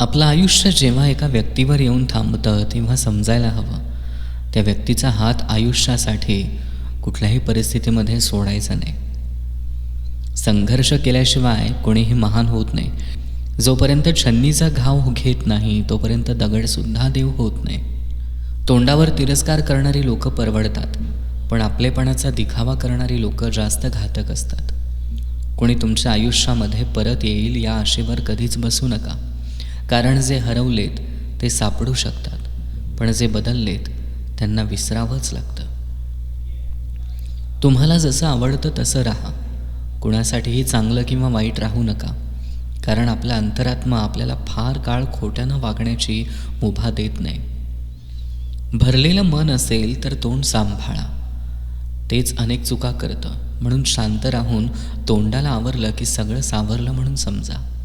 आपलं आयुष्य जेव्हा एका व्यक्तीवर येऊन थांबतं तेव्हा समजायला हवं. त्या व्यक्तीचा हात आयुष्यासाठी कुठल्याही परिस्थितीमध्ये सोडायचा नाही. संघर्ष केल्याशिवाय कोणीही महान होत नाही. जोपर्यंत छन्नीचा घाव घेत नाही तोपर्यंत दगडसुद्धा देव होत नाही. तोंडावर तिरस्कार करणारी लोकं परवडतात पण आपलेपणाचा दिखावा करणारी लोकं जास्त घातक असतात. कोणी तुमच्या आयुष्यामध्ये परत येईल या आशेवर कधीच बसू नका. कारण जे हरवलेत ते सापडू शकतात पण जे बदललेत त्यांना विसरावंच लागतं. तुम्हाला जसं आवडतं तसं राहा. कुणासाठीही चांगलं किंवा वाईट राहू नका. कारण आपला अंतरात्मा आपल्याला फार काळ खोट्यानं वागण्याची मुभा देत नाही. भरलेलं मन असेल तर तोंड सांभाळा. तेच अनेक चुका करतं. म्हणून शांत राहून तोंडाला आवरलं की सगळं सावरलं म्हणून समजा.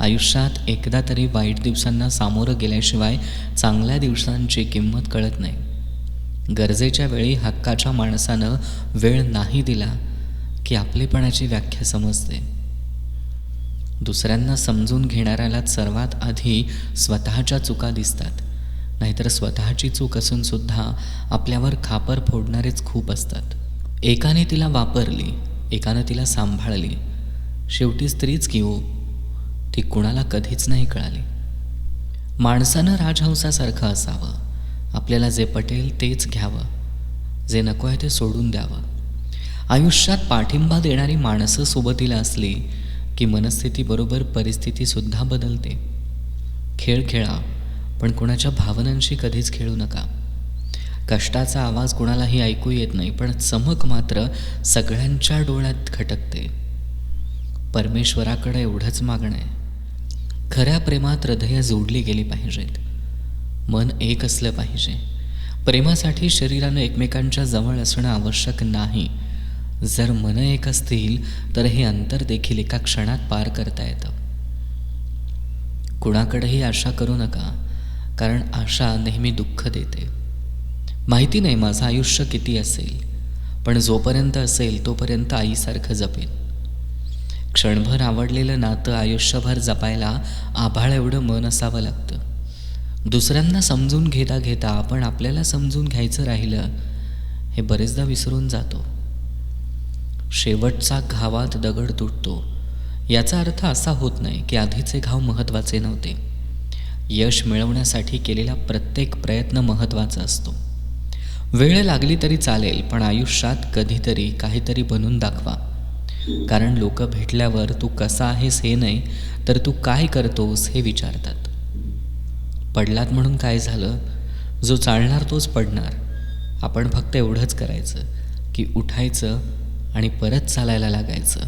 आयुष्यात एकदा तरी वाईट दिवसांना सामोरं गेल्याशिवाय चांगल्या दिवसांची किंमत कळत नाही. गरजेच्या वेळी हक्काच्या माणसानं वेळ नाही दिला की आपलेपणाची व्याख्या समजते. दुसऱ्यांना समजून घेणाऱ्याला सर्वात आधी स्वतःच्या चुका दिसतात. नाहीतर स्वतःची चूक असून सुद्धा आपल्यावर खापर फोडणारेच खूप असतात. एकाने तिला वापरली एकानं तिला सांभाळली. शेवटी स्त्रीच घेऊ ती कुणाला कधीच नाही कळाली. माणसानं राजहंसासारखं असावं. आपल्याला जे पटेल तेच घ्यावं. जे नको आहे ते सोडून द्यावं. आयुष्यात पाठिंबा देणारी माणसं सोबतीला असली की मनस्थितीबरोबर परिस्थितीसुद्धा बदलते. खेळ खेळा पण कुणाच्या भावनांशी कधीच खेळू नका. कष्टाचा आवाज कुणालाही ऐकू येत नाही पण चमक मात्र सगळ्यांच्या डोळ्यात खटकते. परमेश्वराकडे एवढंच मागणं आहे. खऱ्या प्रेमात हृदय जोडली गेली पाहिजेत. मन एक असलं पाहिजे. प्रेमासाठी शरीरानं एकमेकांच्या जवळ असणं आवश्यक नाही. जर मन एक असतील तर हे अंतर देखील एका क्षणात पार करता येतं. कुणाकडेही आशा करू नका कारण आशा नेहमी दुःख देते. माहिती नाही माझं आयुष्य किती असेल पण जोपर्यंत असेल तोपर्यंत आईसारखं जपेन. क्षणभर आवडलेलं नातं आयुष्यभर जपायला आभाळ एवढं मन असावं लागतं. दुसऱ्यांना समजून घेता घेता आपण आपल्याला समजून घ्यायचं राहिलं हे बरेचदा विसरून जातो. शेवटचा घावात दगड तुटतो. याचा अर्थ असा होत नाही की आधीचे घाव महत्त्वाचे नव्हते. यश मिळवण्यासाठी केलेला प्रत्येक प्रयत्न महत्त्वाचा असतो. वेळ लागली तरी चालेल पण आयुष्यात कधीतरी काहीतरी बनून दाखवा. कारण लोक भेटल्यावर तू कसा आहेस हे नाही तर तू काय करतोस हे विचारतात. पडलात म्हणून काय झालं? जो चालणार तोच पडणार. आपण फक्त एवढंच करायचं की उठायचं आणि परत चालायला लागायचं.